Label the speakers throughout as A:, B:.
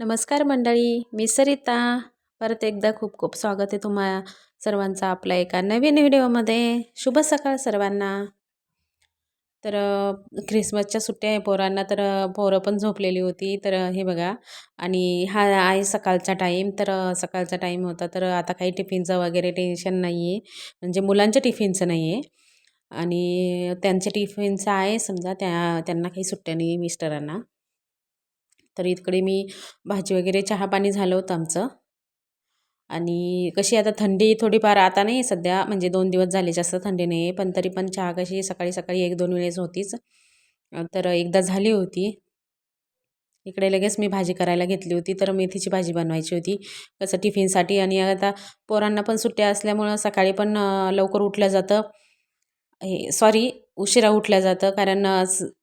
A: नमस्कार मंडळी मी सरिता. परत एकदा खूप खूप स्वागत आहे तुम्हा सर्वांचं आपल्या एका नवीन व्हिडिओमध्ये. शुभ सकाळ सर्वांना. तर ख्रिसमसच्या सुट्ट्या आहे पोरांना तर पोरं पण झोपलेली होती. तर हे बघा. आणि हा आहे सकाळचा टाईम. तर सकाळचा टाईम होता तर आता काही टिफिनचं वगैरे टेन्शन नाही आहे म्हणजे मुलांच्या टिफिनचं नाही आहे आणि त्यांचे टिफिनचं आहे समजा त्या त्यांना काही सुट्ट्या नाही मिस्टरांना. तर इकडे मी भाजी वगैरे चहा पाणी झालं होतं आमचं. आणि कशी आता थंडी थोडीफार आता नाही सध्या म्हणजे दोन दिवस झाले जास्त थंडी नाही आहे पण तरी पण चहा कशी सकाळी सकाळी एक दोन वेळेस होतीच. तर एकदा झाली होती. इकडे लगेच मी भाजी करायला घेतली होती तर मेथीची भाजी बनवायची होती. कसं टिफिनसाठी आणि आता पोरांना पण सुट्ट्या असल्यामुळं सकाळी पण लवकर उठलं जातं. हे सॉरी उशिरा उठल्या जातं कारण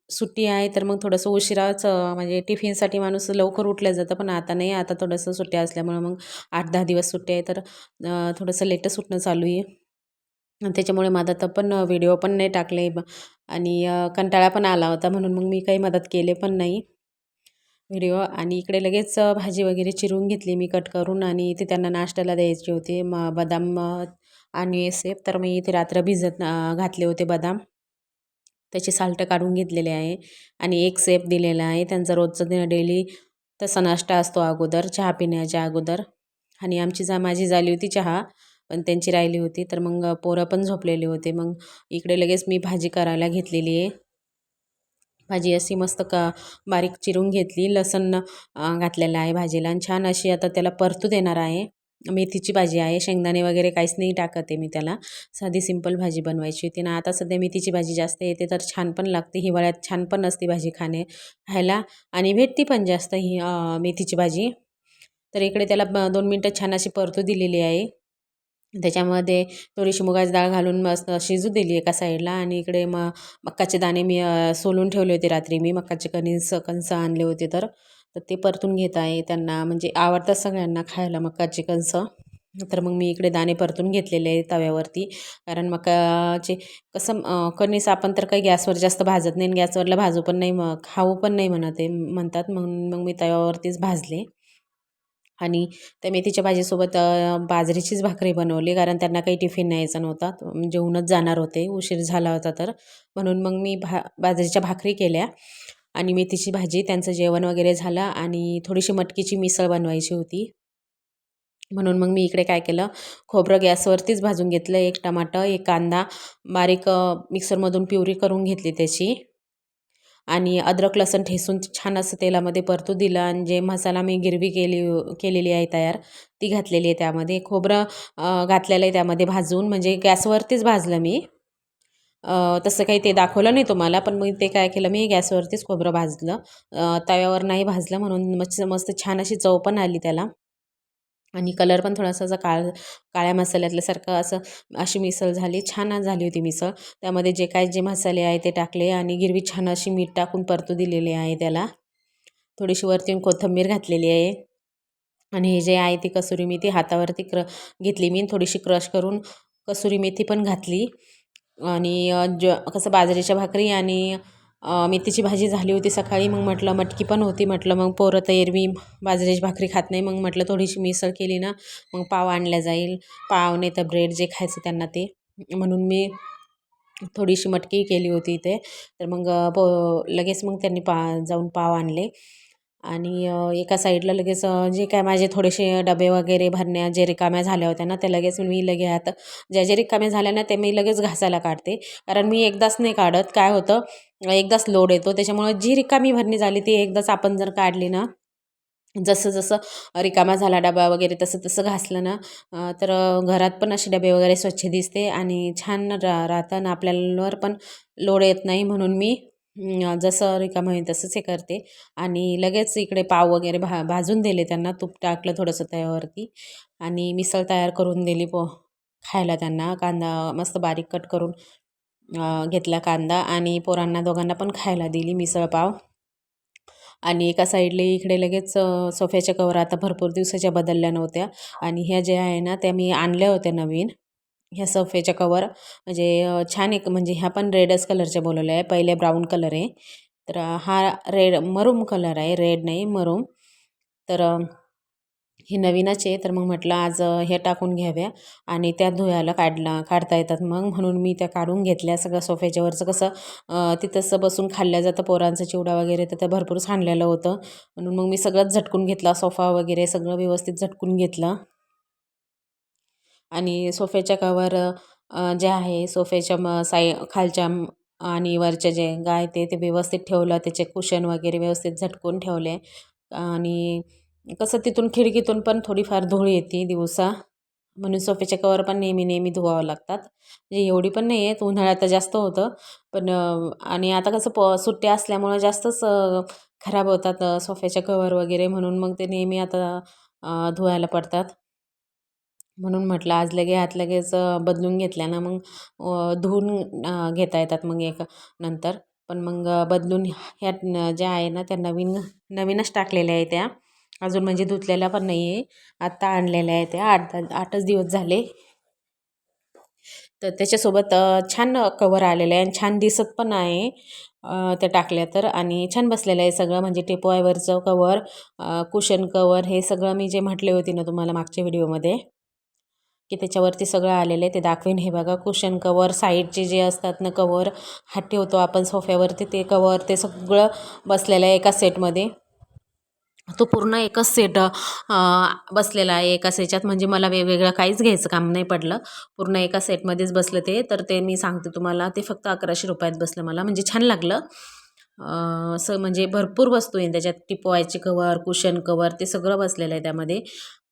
A: सुट्टी आहे तर मग थोडंसं उशिराच म्हणजे टिफिनसाठी माणूस लवकर उठलं जातं. पण आता नाही आता थोडंसं सुट्ट्या असल्यामुळं मग आठ दहा दिवस सुट्टी आहे तर थोडंसं लेटच सुटणं चालू आहे. त्याच्यामुळे मदत पण व्हिडिओ पण नाही टाकले. आणि कंटाळा पण आला होता म्हणून मग मी काही मदत केले पण नाही. व्हिडिओ आणि इकडे लगेच भाजी वगैरे चिरून घेतली मी कट करून आणि ते त्यांना नाश्त्याला द्यायचे होते. म बदाम आणि सेप तर मी इथे रात्र भिजत घातले होते बदाम. त्याची साल्टं काढून घेतलेले आहे आणि एक सेप दिलेला आहे. त्यांचा रोजचं डेली तसा नाश्ता असतो अगोदर चहा पिण्याच्या अगोदर. आणि आमची जा माझी झाली होती चहा पण त्यांची राहिली होती. तर मग पोरं पण झोपलेले होते. मग इकडे लगेच मी भाजी करायला घेतलेली आहे. भाजी अशी मस्त का बारीक चिरून घेतली. लसण घातलेलं आहे भाजीला. आणि छान अशी आता त्याला परतू देणार आहे. मेथीची भाजी आहे शेंगदाणे वगैरे काहीच नाही टाकत आहे मी त्याला. साधी सिंपल भाजी बनवायची होती. ना आता सध्या मेथीची भाजी जास्त येते तर छान पण लागते. हिवाळ्यात छान पण असते भाजी खाणे खायला. आणि भेटती पण जास्त ही मेथीची भाजी. तर इकडे त्याला दोन मिनटं छान अशी परतू दिलेली आहे. त्याच्यामध्ये थोडीशी मुगाची डाळ घालून मस्त शिजू दिली एका साईडला. आणि इकडे मग मक्काचे दाणे मी सोलून ठेवले होते रात्री. मी मक्काचे कणीस कणसं आणले होते तर. तर ते परतून घेत आहे. त्यांना म्हणजे आवडतात सगळ्यांना खायला मकाचे कणसं तर मग मी इकडे दाणे परतून घेतलेले आहे तव्यावरती. कारण मकाचे कसं कणीस आपण तर काही गॅसवर जास्त भाजत नाही गॅसवरला भाजू पण नाही मग खाऊ पण नाही म्हणत आहे म्हणतात. म्हणून मग मी तव्यावरतीच भाजले. आणि त्या मेथीच्या भाजीसोबत बाजरीचीच भाकरी बनवली. कारण त्यांना काही टिफिन न्यायचा नव्हता. जेवूनच जाणार होते. उशीर झाला होता तर. म्हणून मग मी भा बाजरीच्या भाकरी केल्या. आणि मेथीची भाजी त्यांचं जेवण वगैरे झालं आणि थोडीशी मटकीची मिसळ बनवायची होती. म्हणून मग मी इकडे काय केलं खोबरं गॅसवरतीच भाजून घेतलं एक टमाटर एक कांदा बारीक मिक्सरमधून प्युरी करून घेतली त्याची. आणि अद्रक लसण ठेसून छान असं तेलामध्ये परतू दिलं आणि जे मसाला मी गिरवी केली केलेली आहे तयार ती घातलेली आहे त्यामध्ये. खोबरं घातलेलं आहे त्यामध्ये भाजून म्हणजे गॅसवरतीच भाजलं मी. तसं काही ते दाखवलं नाही तुम्हाला पण मी ते काय केलं मी गॅसवरतीच खोबरं भाजलं. तव्यावर नाही भाजलं म्हणून मस्त मस्त छान अशी चव पण आली त्याला. आणि कलर पण थोडासा असं काळ काळ्या मसाल्यातल्यासारखं असं अशी मिसळ झाली छान झाली होती मिसळ. त्यामध्ये जे काय जे मसाले आहे ते टाकले आणि गिरवी छान अशी मीठ टाकून परतू दिलेली आहे त्याला. थोडीशी वरती कोथिंबीर घातलेली आहे. आणि हे जे आहे ती कसुरी मेथी हातावरती क्र घेतली मी थोडीशी क्रश करून कसुरी मेथी पण घातली. आणि ज कसं बाजरीच्या भाकरी आणि मेथीची भाजी झाली होती सकाळी मग म्हटलं मटकी पण होती म्हटलं मग पोरं तर एरवी बाजरीची भाकरी खात नाही मग म्हटलं थोडीशी मिसळ केली ना मग पाव आणल्या जाईल. पाव नाही तर ब्रेड जे खायचं त्यांना ते. म्हणून मी थोडीशी मटकी केली होती इथे. तर मग पो लगेच मग त्यांनी पा जाऊन पाव आणले. आणि एका साईडला लगेच जे काय माझे थोडेसे डबे वगैरे भरण्या जे रिकाम्या झाल्या होत्या ना ते लगेच मी लगे आता ज्या जे रिकाम्या झाल्या ना ते मी लगेच घासायला काढते. कारण मी एकदाच नाही काढत. काय होतं? एकदाच लोड येतो. त्याच्यामुळं जी रिकामी भरणी झाली ती एकदाच आपण जर काढली ना जसं जसं रिकामा झाला डबा वगैरे तसं तसं घासलं ना तर घरात पण असे डबे वगैरे स्वच्छ दिसते आणि छान रा राहतं ना आपल्यावर पण लोड येत नाही म्हणून मी जसं रिकामं होईल तसंच हे करते. आणि लगेच इकडे पाव वगैरे भा भाजून दिले त्यांना. तूप टाकलं थोडंसं त्यावरती. आणि मिसळ तयार करून दिली पो खायला त्यांना. कांदा मस्त बारीक कट करून घेतला कांदा. आणि पोरांना दोघांना पण खायला दिली मिसळ पाव. आणि एका साईडला इकडे लगेच सोफ्याच्या कवर आता भरपूर दिवसाच्या बदलल्या नव्हत्या. आणि ह्या ज्या आहे ना त्या मी आणल्या होत्या नवीन. ह्या सफेच्या कवर म्हणजे छान एक म्हणजे ह्या पण रेडच कलरच्या बोलवल्या आहे पहिले ब्राऊन कलर आहे. तर हा रेड मरूम कलर आहे. रेड नाही मरूम तर हे नवीनच आहे. तर मग म्हटलं आज हे टाकून घ्याव्या आणि त्या धुयाला काढला काढता येतात मग. म्हणून मी त्या काढून घेतल्या. सगळं सोफ्याच्यावरचं कसं तिथंसं तिथंच बसून खाल्ल्या जातं. पोरांचं चिवडा वगैरे तर ते भरपूर सांडलेलं होतं. म्हणून मग मी सगळंच झटकून घेतला. सोफा वगैरे सगळं व्यवस्थित झटकून घेतलं. आणि सोफ्याच्या कवर जे आहे सोफ्याच्या म साई खालच्या आणि वरच्या जे गाय ते ते व्यवस्थित ठेवलं त्याचे कुशन वगैरे व्यवस्थित झटकून ठेवले. आणि कसं तिथून खिडकीतून पण थोडीफार धूळ येते दिवसा. म्हणून सोफ्याचे कवर पण नेहमी नेहमी धुवावं लागतात. म्हणजे एवढी पण नाही आहेत उन्हाळ्यात तर जास्त होतं. पण आणि आता कसं प सुट्ट्या असल्यामुळं जास्तच खराब होतात सोफ्याच्या सोफ्याचे कवर वगैरे म्हणून मग ते नेहमी आता धुवायला पडतात. म्हणून म्हटलं आज लगे हात लगेच बदलून घेतल्या ना मग धुवून घेता येतात मग एक नंतर. पण मग बदलून ह्या ज्या आहे ना त्या नवीन नवीनच टाकलेल्या आहे त्या. अजून म्हणजे धुतलेल्या पण नाही आहे आत्ता आणलेल्या आहे त्या. आठ आठच दिवस झाले. तर त्याच्यासोबत छान कवर आलेलं आहे आणि छान दिसत पण आहे त्या टाकल्या तर. आणि छान बसलेलं आहे सगळं म्हणजे टेपोआयवरचं कवर कुशन कवर हे सगळं मी जे म्हटले होते ना तुम्हाला मागच्या व्हिडिओमध्ये. की त्याच्यावरती सगळं आलेलं आहे ते दाखवेन. हे बघा कुशन कवर साईडचे जे असतात ना कवर हात ठेवतो आपण सोफ्यावरती. ते कवर ते सगळं बसलेलं आहे एका सेटमध्ये तो पूर्ण एकच सेट बसलेला आहे एका सेच्यात म्हणजे मला वेगवेगळं काहीच घ्यायचं काम नाही पडलं. पूर्ण एका सेटमध्येच बसलं ते. तर ते मी सांगते तुम्हाला ते फक्त अकराशे रुपयात बसलं मला. म्हणजे छान लागलं. असं म्हणजे भरपूर वस्तू आहे त्याच्यात. टिपवायचे कवर कुशन कवर ते सगळं बसलेलं आहे त्यामध्ये.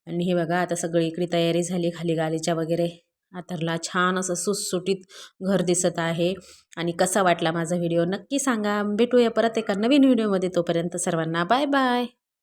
A: आणि हे बघा आता सगळी इकडे तयारी झाली खाली गालीच्या वगैरे. आतरला छान असं सुटसुटीत घर दिसत आहे. आणि कसा वाटला माझा व्हिडिओ नक्की सांगा. भेटूया परत एका नवीन व्हिडिओमध्ये तोपर्यंत सर्वांना बाय बाय.